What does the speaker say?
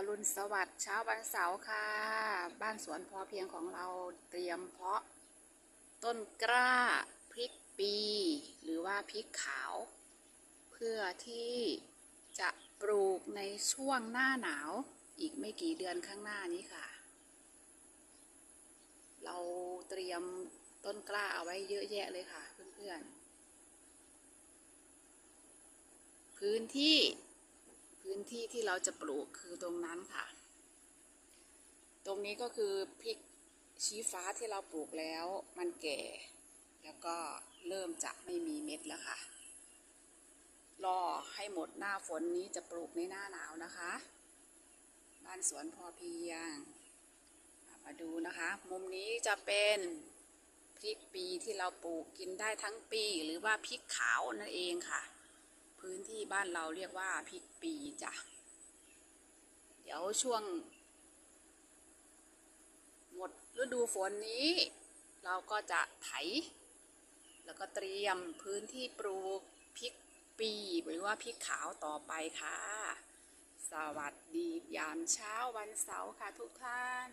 อรุณสวัสดิ์เช้าวันเสาร์ค่ะ บ้านสวนพอเพียงของเราเตรียมเพาะ ต้นกล้าพริกปี หรือว่าพริกขาว เพื่อที่จะปลูกในช่วงหน้าหนาวอีกไม่กี่เดือนข้างหน้านี้ค่ะ เราเตรียมต้นกล้าเอาไว้เยอะแยะเลยค่ะเพื่อนๆพื้นที่ พื้นที่ที่เราจะปลูกคือตรงนั้นค่ะ ตรงนี้ก็คือพริกชี้ฟ้าที่เราปลูกแล้วมันแก่ แล้วก็เริ่มจะไม่มีเม็ดแล้วค่ะ รอให้หมดหน้าฝนนี้จะปลูกในหน้าหนาวนะคะ บ้านสวนพอเพียง มาดูนะคะ มุมนี้จะเป็นพริกปีที่เราปลูกกินได้ทั้งปีหรือว่าพริกขาวนั่นเองค่ะ พื้นที่บ้านเราเรียกว่าพริกปีจ้ะ เดี๋ยวช่วง หมดฤดูฝนนี้ เราก็จะไถ แล้วก็เตรียมพื้นที่ปลูกพริกปีหรือว่าพริกขาวต่อไปค่ะ สวัสดียามเช้าวันเสาร์ค่ะทุกท่าน